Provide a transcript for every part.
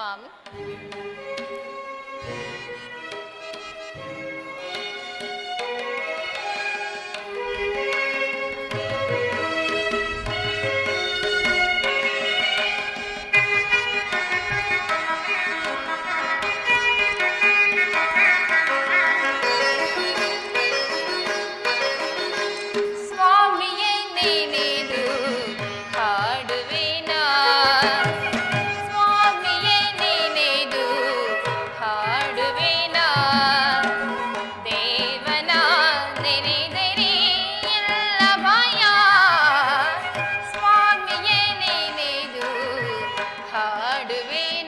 devamı. ಮಾಡುವೆ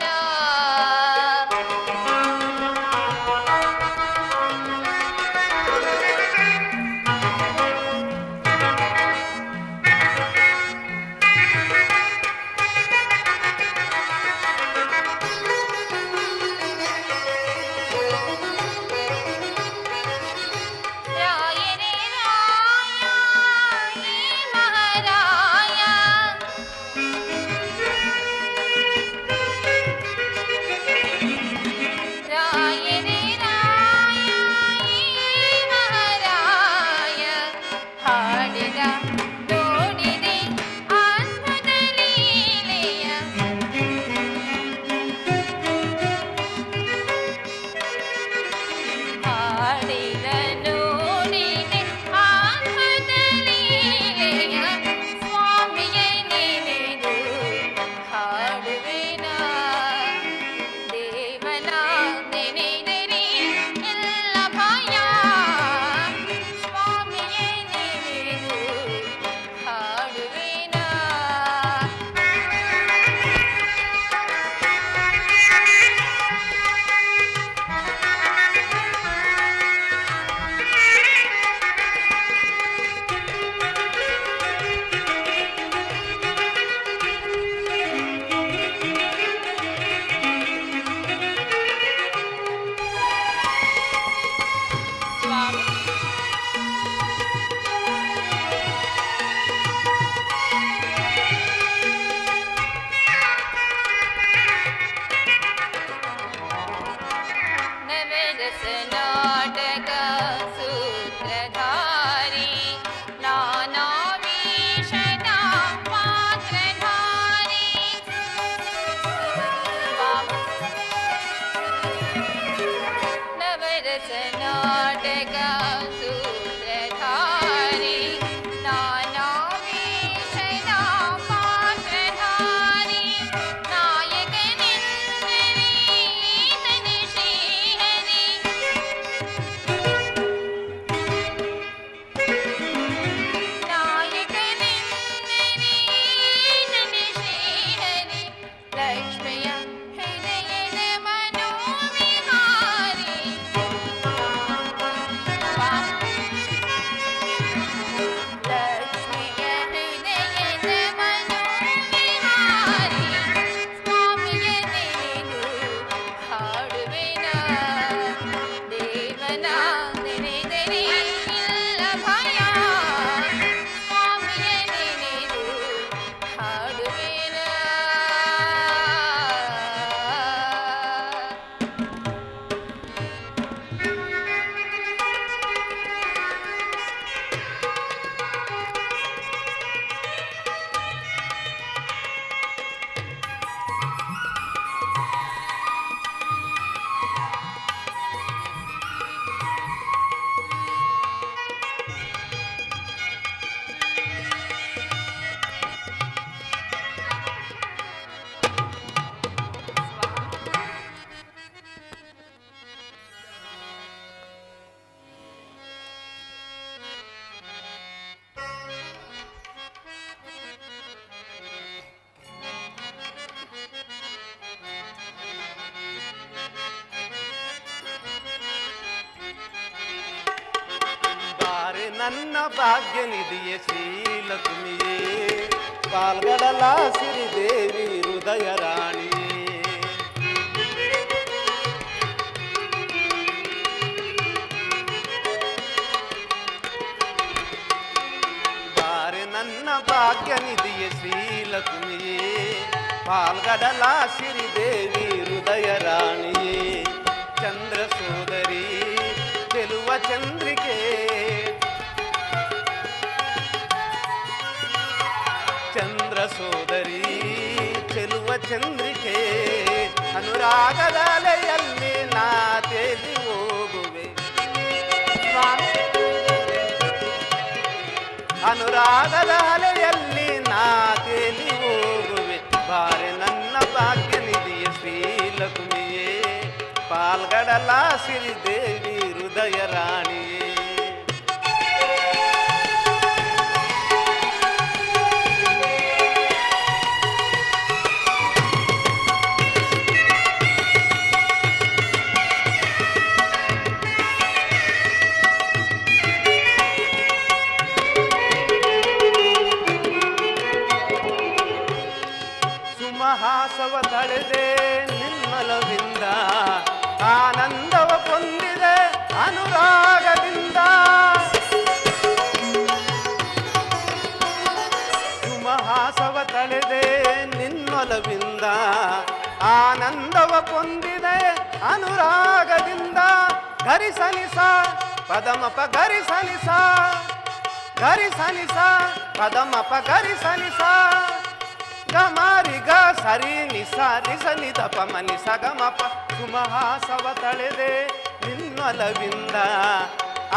ಕಾಮಾಕ್ಷಿ ಲಕ್ಷ್ಮಿಯೇ ಪಾಲ್ಗಡಲ ಸಿರಿದೇವಿ ಹೃದಯ ರಾಣಿ. ಬಾರೆ ನನ್ನ ಭಾಗ್ಯ ನಿಧಿಯ ಶ್ರೀ ಲಕ್ಷ್ಮಿಯೇ ಪಾಲ್ಗಡಲ ಸಿರಿದೇವಿ ಹೃದಯ ರಾಣಿಯೇ. ಚಂದ್ರ ಸೋದರಿ, ಚೆಲುವ ಚಂದ್ರಿಕೆ ಚಂದ್ರಿಕೆ, ಅನುರಾಗದ ಅಲೆಯಲ್ಲಿ ನಾ ತೇಲಿ ಹೋಗುವೆ. ಅನುರಾಗದ ಅಲೆಯಲ್ಲಿ ನಾ ತೇಲಿ ಹೋಗುವೆ. ಬಾರೆ ನನ್ನ ಭಾಗ್ಯ ನಿಧಿಯ ಶ್ರೀಲಕ್ಷ್ಮಿಯೇ ಪಾಲ್ಗಡಲ ಸಿರಿದೇವಿ. ನಿನ್ನೊಲವಿಂದ ಆನಂದವ ಪೊಂದಿದೆ ಅನುರಾಗದಿಂದ. ಗರಿಸನಿಸ ಪದಮಪ ಗರಿಸನಿಸ ಗರಿಸನಿಸ ಪದಮಪ ಗರಿಸನಿಸ ಗಮಾರಿ ಗ ಸರಿ ನಿಸ ನಿಸ ನಿದ ಮನಿಸ ನಿಸ ಗಮಪ. ಸುಮಹಾಸವ ತಳೆದೆ ನಿನ್ನಲವಿಂದ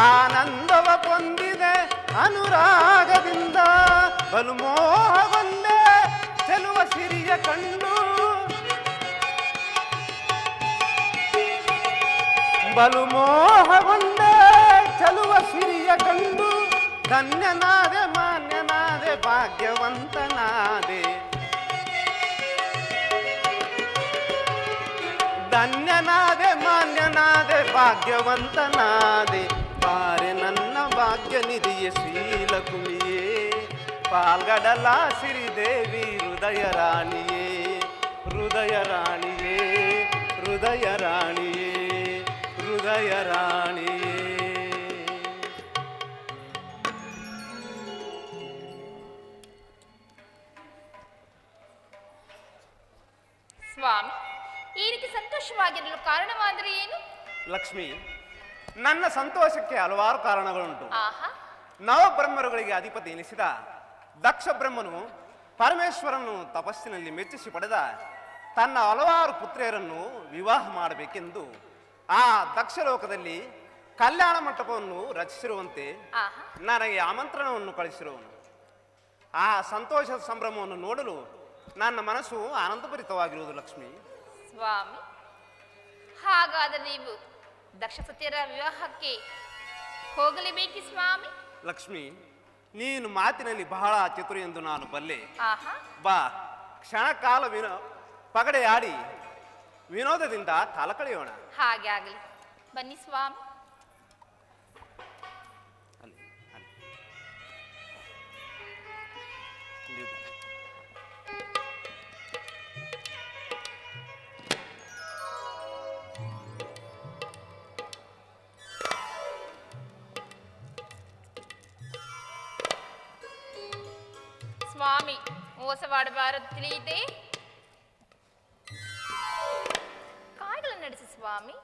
ಆನಂದವ ಪೊಂದಿದೆ ಅನುರಾಗದಿಂದ. ಬಲು ಮೋಹಗೊಂದೆ ಕಂಡು ಬಲು ಮೋಹಗೊಂದೆ ಚಲುವ ಸಿರಿಯ ಕಂಡು. ಧನ್ಯನಾದೆ, ಮಾನ್ಯನಾದೆ, ಭಾಗ್ಯವಂತನಾದೆ. ಧನ್ಯನಾದೆ, ಮಾನ್ಯನಾದೆ, ಭಾಗ್ಯವಂತನಾದೆ. ಬಾರೆ ನನ್ನ ಭಾಗ್ಯ ನಿಧಿಯ ಶ್ರೀಲಕುಮಿಯೇ ಪಾಲ್ಗಡಲ ಸಿರಿದೇವಿ ಹೃದಯ ರಾಣಿಯೇ ಹೃದಯ ರಾಣಿಯೇ ಹೃದಯ ರಾಣಿಯೇ ಹೃದಯ ರಾಣಿಯೇ. ಸ್ವಾಮಿ ಈ ರೀತಿ ಸಂತೋಷವಾಗಿರಲು ಕಾರಣವಾದರೆ ಏನು? ಲಕ್ಷ್ಮಿ ನನ್ನ ಸಂತೋಷಕ್ಕೆ ಹಲವಾರು ಕಾರಣಗಳುಂಟು. ಆಹಾ. ನವಬ್ರಹ್ಮರುಗಳಿಗೆ ಅಧಿಪತಿ ಎನಿಸಿದ ದಕ್ಷ ಬ್ರಹ್ಮನು ಪರಮೇಶ್ವರನು ತಪಸ್ಸಿನಲ್ಲಿ ಮೆಚ್ಚಿಸಿ ಪಡೆದ ತನ್ನ ಹಲವಾರು ಪುತ್ರಿಯರನ್ನು ವಿವಾಹ ಮಾಡಬೇಕೆಂದು ಆ ದಕ್ಷ ಲೋಕದಲ್ಲಿ ಕಲ್ಯಾಣ ಮಂಟಪವನ್ನು ರಚಿಸಿರುವಂತೆ ನನಗೆ ಆಮಂತ್ರಣವನ್ನು ಕಳಿಸಿರುವನು ಆ ಸಂತೋಷದ ಸಂಭ್ರಮವನ್ನು ನೋಡಲು ನನ್ನ ಮನಸ್ಸು ಆನಂದಭರಿತವಾಗಿರುವುದು ಲಕ್ಷ್ಮಿ. ಸ್ವಾಮಿ ಹಾಗಾದರೆ ನೀವು ದಕ್ಷ ಸತ್ಯರ ವಿವಾಹಕ್ಕೆ ಹೋಗಲೇಬೇಕಿ ಸ್ವಾಮಿ? ಲಕ್ಷ್ಮಿ ನೀನು ಮಾತಿನಲ್ಲಿ ಬಹಳ ಚತುರ ಎಂದು ನಾನು ಬಲ್ಲೆ. ಆಹಾ. ಬಾ. ಕ್ಷಣಕಾಲ ವಿನೋ ಪಗಡೆಯಾಡಿ ವಿನೋದದಿಂದ ಕಾಲ ಕಳೆಯೋಣ. ಹಾಗೆ ಆಗಲಿ. ಬನ್ನಿ ಸ್ವಾಮಿ. ಸ್ವಾಮಿ ಮೋಸವಾಡಬಾರದು ತಿಳಿಯಿದೆ ಕಾಯಿಗಳನ್ನು ನಡೆಸಿ ಸ್ವಾಮಿ.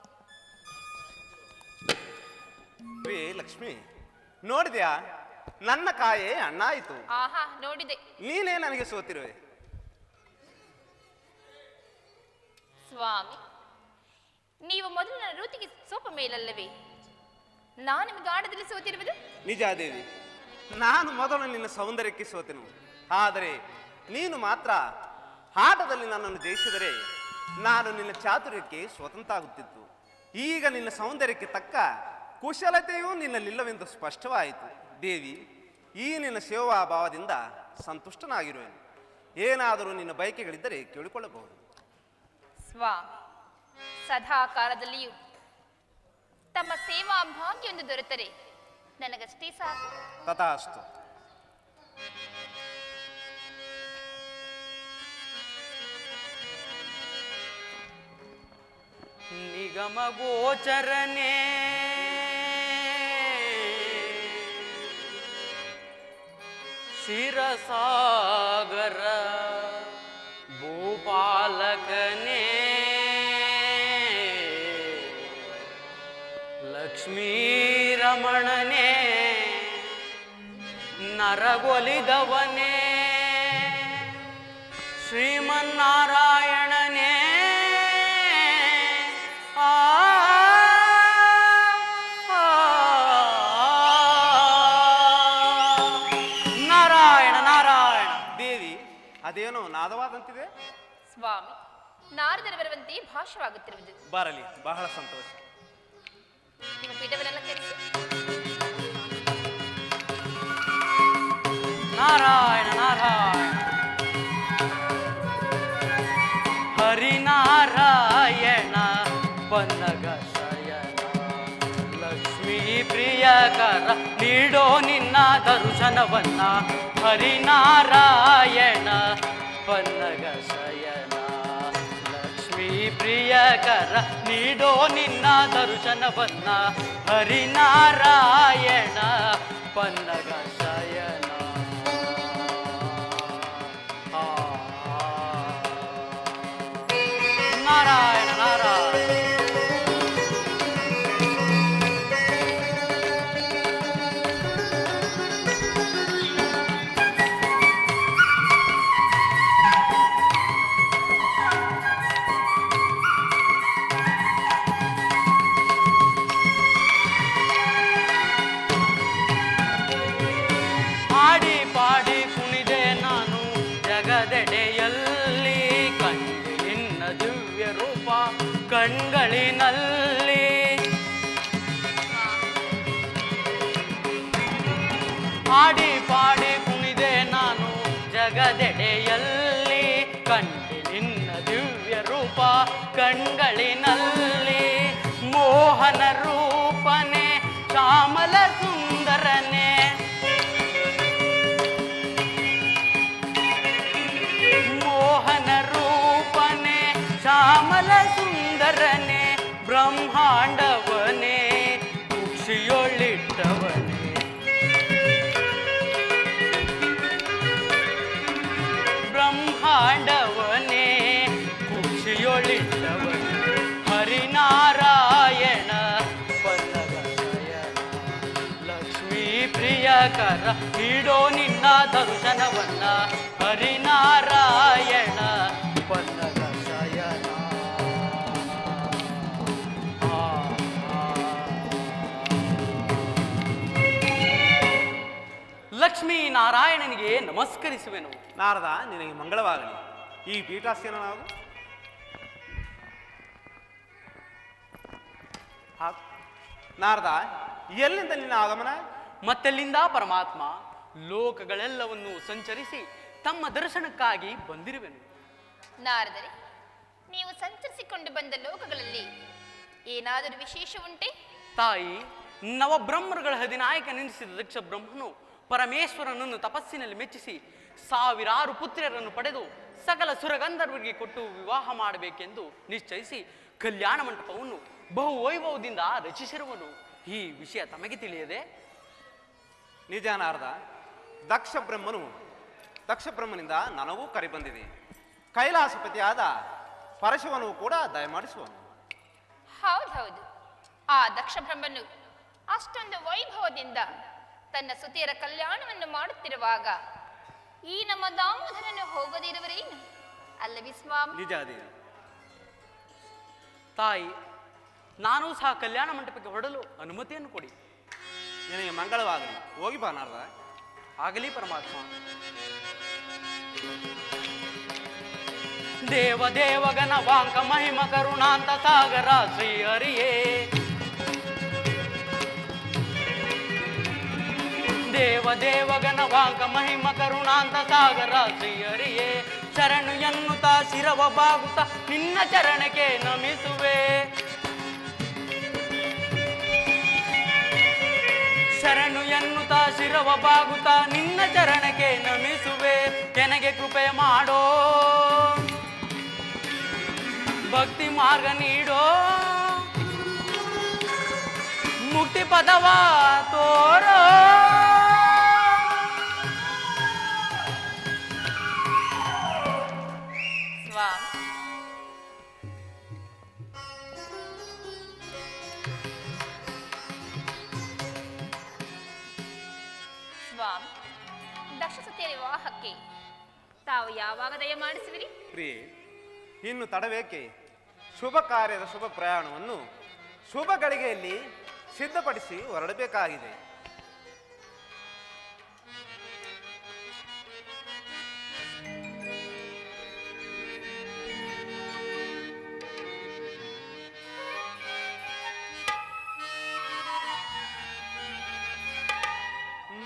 ರೇ ಲಕ್ಷ್ಮಿ ನೋಡಿದ್ಯಾ? ನನ್ನ ಕಾಯೆ ಅಣ್ಣಾಯಿತು. ಆಹಾ ನೋಡಿದೆ. ನೀನೇ ನನಗೆ ಸೋತಿರುವೆ. ಸ್ವಾಮಿ ನೀವು ಮೊದಲು ನನ್ನ ರೂತಿಗೆ ಸೋಪ ಮೇಲಲ್ಲವೇ? ನಾನು ನಿಮಗೆ ಆಡದಲ್ಲಿ ಸೋತಿರುವುದು? ನಿಜ ದೇವಿ ನಾನು ಮೊದಲು ನಿನ್ನ ಸೌಂದರ್ಯಕ್ಕೆ ಸೋತೆನು. ಆದರೆ ನೀನು ಮಾತ್ರ ಆಟದಲ್ಲಿ ನನ್ನನ್ನು ಜಯಿಸಿದರೆ ನಾನು ನಿನ್ನ ಚಾತುರ್ಯಕ್ಕೆ ಸ್ವತಂತ್ರ ಆಗುತ್ತಿತ್ತು ಈಗ ನಿನ್ನ ಸೌಂದರ್ಯಕ್ಕೆ ತಕ್ಕ ಕುಶಲತೆಯೂ ನಿನ್ನಲ್ಲಿಲ್ಲವೆಂದು ಸ್ಪಷ್ಟವಾಯಿತು. ದೇವಿ ಈ ನಿನ್ನ ಸೇವಾ ಭಾವದಿಂದ ಸಂತುಷ್ಟನಾಗಿರುವೆನು. ಏನಾದರೂ ನಿನ್ನ ಬಯಕೆಗಳಿದ್ದರೆ ಕೇಳಿಕೊಳ್ಳಬಹುದು. ಸ್ವ ಸದಾ ಕಾಲದಲ್ಲಿಯೂ ತಮ್ಮ ಸೇವಾ ಭಾಗ್ಯವನ್ನು ದೊರೆತರೆ. ನನಗಷ್ಟೇ ಸಾಕು. ತಥಾಸ್ತು. ನಿಗಮ ಗೋಚರನೆ. ಶಿರಸಾಗರ ಭೂಪಾಲಕನೆ. ಲಕ್ಷ್ಮೀರಮಣನೆ ನರಗೊಲಿದವನೆ. ಶ್ರೀಮನ್ನಾರಾಯಣ ಬರುವಂತೆ ಭಾಷವಾಗುತ್ತಿರುವುದು ಬರಲಿ ಬಹಳ ಸಂತೋಷ. ನಿಮ್ಮ ಪೀಠವನ್ನಲಂಕರಿಸಿ ನಾರಾಯಣ ನಾರಾಯಣ. ಹರಿನಾರಾಯಣ ಪನ್ನಗ ಶಯನ. ಲಕ್ಷ್ಮೀ ಪ್ರಿಯಕರ ನೀಡೋ ನಿನ್ನ ದರ್ಶನವನ್ನ. ಹರಿನಾರಾಯಣ ಪನ್ನಗ ಶಯನ. ಪ್ರಿಯಕರ ನೀಡೋ ನಿನ್ನ ದರ್ಶನವನ್ನ ಹರಿನಾರಾಯಣ ಪನ್ನಗ ಕಣ್ಗಳಿನಲ್ಲಿ. ಹಾಡಿ ಪಾಡಿ ಕುಣಿದೆ ನಾನು ಜಗದೆಡೆಯಲ್ಲಿ. ಕಂಡಿ ನಿನ್ನ ದಿವ್ಯ ರೂಪ ಕಣ್ಗಳಿನಲ್ಲಿ. ಮೋಹನ ರೂಪನೆ ಪ್ರಿಯಕರ ಇಡೋ ನಿನ್ನ ದರ್ಶನವನ್ನ ಹರಿನಾರಾಯಣ ಪಲ್ಲವ ಶಯನ. ಲಕ್ಷ್ಮೀ ನಾರಾಯಣನಿಗೆ ನಮಸ್ಕರಿಸುವೆನು ನಾರದ, ನಿನಗೆ ಮಂಗಳವಾಗಲಿ ಈ ಪೀಠಾಸೀನ ನಾವು. ನಾರದ, ಎಲ್ಲಿಂದ ನಿನ್ನ ಆಗಮನ ಮತ್ತೆಲ್ಲಿಂದ ಪರಮಾತ್ಮ ಲೋಕಗಳೆಲ್ಲವನ್ನು ಸಂಚರಿಸಿ ತಮ್ಮ ದರ್ಶನಕ್ಕಾಗಿ ಬಂದಿರುವೆನು. ನಾರದರೆ ನೀವು ಸಂಚರಿಸಿಕೊಂಡು ಬಂದ ಲೋಕಗಳಲ್ಲಿ ಏನಾದರೂ ವಿಶೇಷ ಉಂಟೆ? ತಾಯಿ ನವಬ್ರಹ್ಮರುಗಳ ಹದಿನಾಯಕನೆನಿಸಿದ ದಕ್ಷ ಬ್ರಹ್ಮನು ಪರಮೇಶ್ವರನನ್ನು ತಪಸ್ಸಿನಲ್ಲಿ ಮೆಚ್ಚಿಸಿ ಸಾವಿರಾರು ಪುತ್ರಿಯರನ್ನು ಪಡೆದು ಸಕಲ ಸುರಗಂಧರ್ವರಿಗೆ ಕೊಟ್ಟು ವಿವಾಹ ಮಾಡಬೇಕೆಂದು ನಿಶ್ಚಯಿಸಿ ಕಲ್ಯಾಣ ಮಂಟಪವನ್ನು ಬಹು ವೈಭವದಿಂದ ರಚಿಸಿರುವನು. ಈ ವಿಷಯ ತಮಗೆ ತಿಳಿಯದೆ ನಿಜ ನಾರದ ದಕ್ಷ ಬ್ರಹ್ಮನು ದಕ್ಷ ಬ್ರಹ್ಮನಿಂದ ನನಗೂ ಕರೆ ಬಂದಿದೆ. ಕೈಲಾಸಪತಿಯಾದ ಪರಶುವನು ಕೂಡ ದಯಮಾಡಿಸುವನು. ಹೌದೌದು ಆ ದಕ್ಷ ಬ್ರಹ್ಮನು ಅಷ್ಟೊಂದು ವೈಭವದಿಂದ ತನ್ನ ಸುತಿಯರ ಕಲ್ಯಾಣವನ್ನು ಮಾಡುತ್ತಿರುವಾಗ ಈ ನಮ್ಮ ದಾಮೋದರನು ಹೋಗದಿರುವರೇನು? ಅಲ್ಲ ಸ್ವಾಮಿ? ನಿಜ ತಾಯಿ ನಾನು ಸಹ ಕಲ್ಯಾಣ ಮಂಟಪಕ್ಕೆ ಹೊರಡಲು ಅನುಮತಿಯನ್ನು ಕೊಡಿ. ನಿನಗೆ ಮಂಗಳವಾಗಲಿ. ಹೋಗಿ ಬಾ ನಾರದ. ಆಗಲಿ ಪರಮಾತ್ಮ. ದೇವ ದೇವಗನ ವಾಂಕ ಮಹಿಮ ಕರುಣಾಂತ ಸಾಗರ ಶ್ರೀ ಹರಿಯೇ ದೇವ ದೇವಗನ ವಾಂಕ ಮಹಿಮ ಕರುಣಾಂತ ಸಾಗರ ಶ್ರೀ ಹರಿಯೇ ಶರಣು ಎನ್ನುತ್ತ ಶಿರವ ಬಾಗುತ್ತ ನಿನ್ನ ಚರಣಕ್ಕೆ ನಮಿಸುವೆ. ಶರಣು ಎನ್ನುತ್ತ ಶಿರವ ಬಾಗುತ್ತ ನಿನ್ನ ಚರಣಕ್ಕೆ ನಮಿಸುವೆ. ಕೆನಗೆ ಕೃಪೆ ಮಾಡೋ. ಭಕ್ತಿ ಮಾರ್ಗ ನೀಡೋ. ಮುಕ್ತಿ ಪದವ ತೋರೋ. ಯಾವಾಗ ದಯ ಮಾಡಿಸುವಿರಿ? ಪ್ರಿಯೆ, ಇನ್ನು ತಡಬೇಕೆ ಶುಭ ಕಾರ್ಯದ ಶುಭ ಪ್ರಯಾಣವನ್ನು ಶುಭ ಗಳಿಗೆಯಲ್ಲಿ ಸಿದ್ಧಪಡಿಸಿ ಹೊರಡಬೇಕಾಗಿದೆ.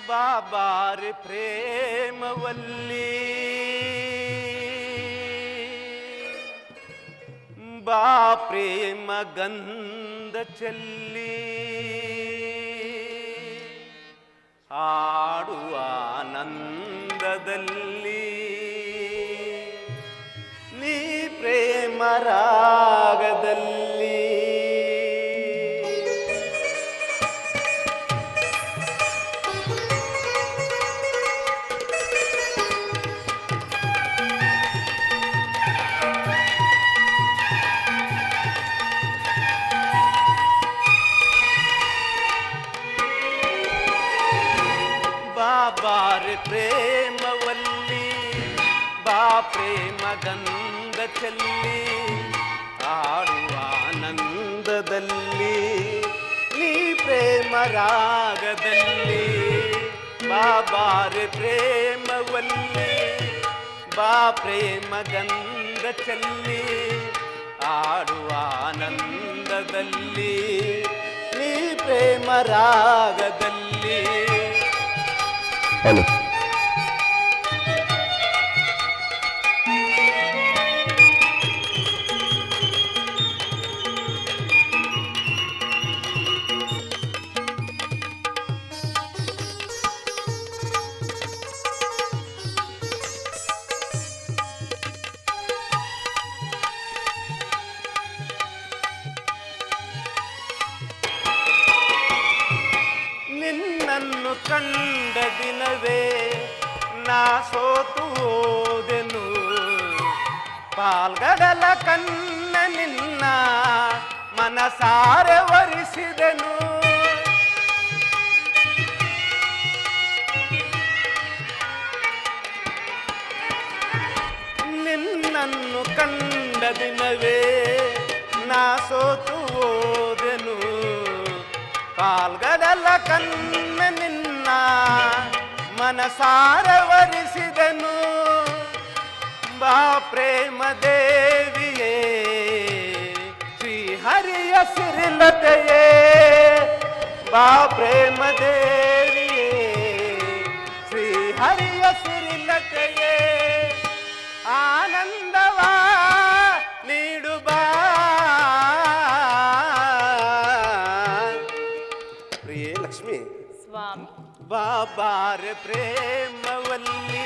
ಬಾಬಾರಿ ಪ್ರೇಮವಲ್ಲಿ ಬಾ ಪ್ರೇಮ ಗಂಧ ಚೆಲ್ಲಿ. ಆಡುವ ಆನಂದದಲ್ಲಿ ನೀ ಪ್ರೇಮ ಬಾಬಾರೆ ಪ್ರೇಮವಲ್ಲಿ, ಬಾ ಪ್ರೇಮ ಗಂಧ ಚೆಲ್ಲಿ ಆಡುವ ಆನಂದದಲ್ಲಿ, ನೀ ಪ್ರೇಮ ರಾಗದಲ್ಲಿ ಬಾಬಾರೆ ಪ್ರೇಮವಲ್ಲಿ, ಬಾ ಪ್ರೇಮ ಗಂಧ ಚೆಲ್ಲಿ ಆಡುವ ಆನಂದದಲ್ಲಿ, ನೀ ಪ್ರೇಮ ರಾಗದಲ್ಲಿ. हेलो ಮನಸಾರೆ ವರಿಸಿದನು ನಿನ್ನನ್ನು ಕಂಡ ದಿನವೇ ನಾ ಸೋತು ಓದೆನು ಪಾಲ್ಗಡಲ ಕನ್ನ ನಿನ್ನ ಮನಸಾರ ವರಿಸಿದನು ಬಾ ಪ್ರೇಮ ಸಿರಿಲತೆಯೇ ಬಾ ಪ್ರೇಮ ದೇವಿಯೇ ಶ್ರೀ ಹರಿಯ ಸಿರಿಲತೆಯೇ ಆನಂದವಾ ನೀಡು ಬಾ. ಪ್ರಿಯೇ ಲಕ್ಷ್ಮಿ ಸ್ವಾಮಿ. ಬಾಬಾರ ಪ್ರೇಮವಲ್ಲಿ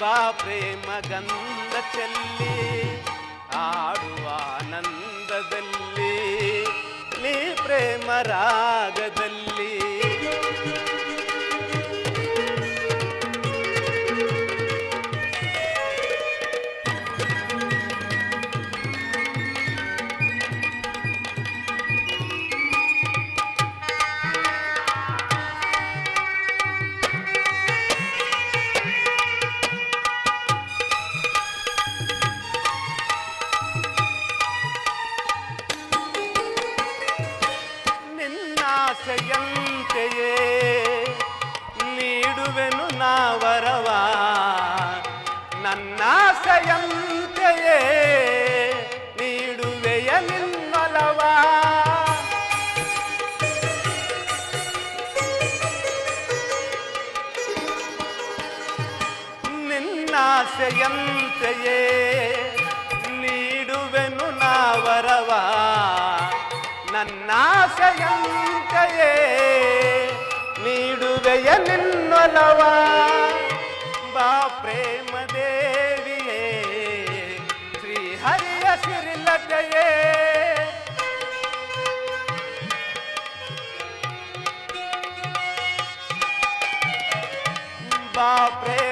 ಬಾ ಪ್ರೇಮ ಗಂಧ ಚೆಲ್ಲಿ ಆಡುವ ಆನಂದದಲ್ಲಿ ನೀ ಪ್ರೇಮ ರಾಗದಲ್ಲಿ ನಾವರವ ನನ್ನಾಸೆಯಂತೆಯೇ ನೀಡುವೆಯ ನಿನ್ನೊಲವ ಬಾ ಪ್ರೇಮ ದೇವಿಯೇ ಶ್ರೀ ಹರಿಯ ಸಿರಿಲತೆಯೇ ಬಾ ಪ್ರೇಮ